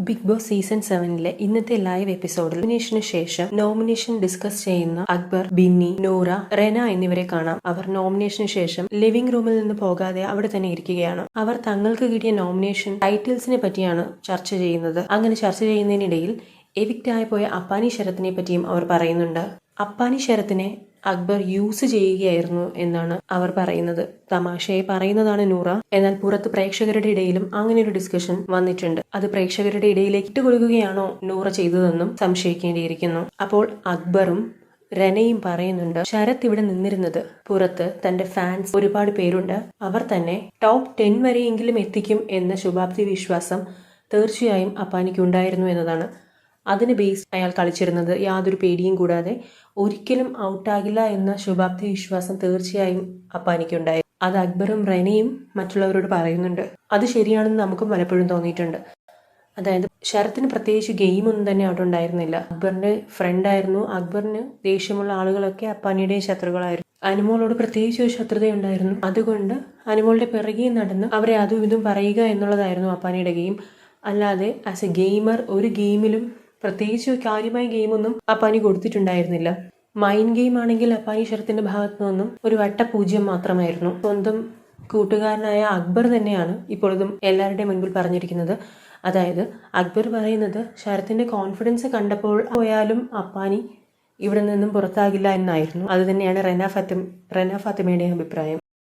Big boss season സെവനിലെ ഇന്നത്തെ live എപ്പിസോഡിൽ നോമിനേഷന് ശേഷം നോമിനേഷൻ ഡിസ്കസ് ചെയ്യുന്ന അക്ബർ ബിന്നി നൂറ റെന എന്നിവരെ കാണാം. അവർ നോമിനേഷന് ശേഷം ലിവിംഗ് റൂമിൽ നിന്ന് പോകാതെ അവിടെ തന്നെ ഇരിക്കുകയാണ്. അവർ തങ്ങൾക്ക് കിട്ടിയ നോമിനേഷൻ ടൈറ്റിൽസിനെ പറ്റിയാണ് ചർച്ച ചെയ്യുന്നത്. അങ്ങനെ ചർച്ച ചെയ്യുന്നതിനിടയിൽ എവിക്റ്റ് ആയി പോയ അപ്പാനി ശരത്തിനെ പറ്റിയും അവർ പറയുന്നുണ്ട്. അപ്പാനി ശരത്തിനെ അക്ബർ യൂസ് ചെയ്യുകയായിരുന്നു എന്നാണ് അവർ പറയുന്നത്. തമാശയെ പറയുന്നതാണ് നൂറ. എന്നാൽ പുറത്ത് പ്രേക്ഷകരുടെ ഇടയിലും അങ്ങനെ ഒരു ഡിസ്കഷൻ വന്നിട്ടുണ്ട്. അത് പ്രേക്ഷകരുടെ ഇടയിലേക്ക് ഇട്ടുകൊടുക്കുകയാണോ നൂറ ചെയ്തതെന്നും സംശയിക്കേണ്ടിയിരിക്കുന്നു. അപ്പോൾ അക്ബറും രനയും പറയുന്നുണ്ട് ശരത് ഇവിടെ നിന്നിരുന്നത് പുറത്ത് തന്റെ ഫാൻസ് ഒരുപാട് പേരുണ്ട്. അവർ തന്നെ ടോപ്പ് ടെൻ വരെയെങ്കിലും എത്തിക്കും എന്ന ശുഭാപ്തി വിശ്വാസം തീർച്ചയായും അപ്പാനിക്കുണ്ടായിരുന്നു എന്നതാണ്. അതിന് ബേസ് അയാൾ കളിച്ചിരുന്നത് യാതൊരു പേടിയും കൂടാതെ ഒരിക്കലും ഔട്ടാകില്ല എന്ന ശുഭാപ്തി വിശ്വാസം തീർച്ചയായും അപ്പാനിക്കുണ്ടായി. അത് അക്ബറും റെനയും മറ്റുള്ളവരോട് പറയുന്നുണ്ട്. അത് ശരിയാണെന്ന് നമുക്കും പലപ്പോഴും തോന്നിയിട്ടുണ്ട്. അതായത് ശരത്തിന് പ്രത്യേകിച്ച് ഗെയിമൊന്നും തന്നെ അവിടെ ഉണ്ടായിരുന്നില്ല. അക്ബറിന്റെ ഫ്രണ്ടായിരുന്നു അക്ബറിന് ദേഷ്യമുള്ള ആളുകളൊക്കെ അപ്പാനിയുടെയും ശത്രുക്കളായിരുന്നു. അനുമോളോട് പ്രത്യേകിച്ച് ഒരു ശത്രുതയുണ്ടായിരുന്നു. അതുകൊണ്ട് അനുമോളുടെ പിറകെ നടന്ന് അവരെ അതും ഇതും പറയുക എന്നുള്ളതായിരുന്നു അപ്പാനിയുടെ ഗെയിം അല്ലാതെ ആസ് എ ഗെയിമർ ഒരു ഗെയിമിലും പ്രത്യേകിച്ച് കാര്യമായ ഗെയിമൊന്നും അപ്പാനി കൊടുത്തിട്ടുണ്ടായിരുന്നില്ല. മൈൻഡ് ഗെയിം ആണെങ്കിൽ അപ്പാനി ശരത്തിന്റെ ഭാഗത്തു നിന്നും ഒരു വട്ടപൂജ്യം മാത്രമായിരുന്നു. സ്വന്തം കൂട്ടുകാരനായ അക്ബർ തന്നെയാണ് ഇപ്പോഴും എല്ലാവരുടെയും മുൻപിൽ പറഞ്ഞിരിക്കുന്നത്. അതായത് അക്ബർ പറയുന്നത് ശരത്തിന്റെ കോൺഫിഡൻസ് കണ്ടപ്പോൾ പോയാലും അപ്പാനി ഇവിടെ നിന്നും പുറത്താകില്ല എന്നായിരുന്നു. അത് തന്നെയാണ് റെന ഫാത്തിമ റെന ഫാത്തിമയുടെ അഭിപ്രായം.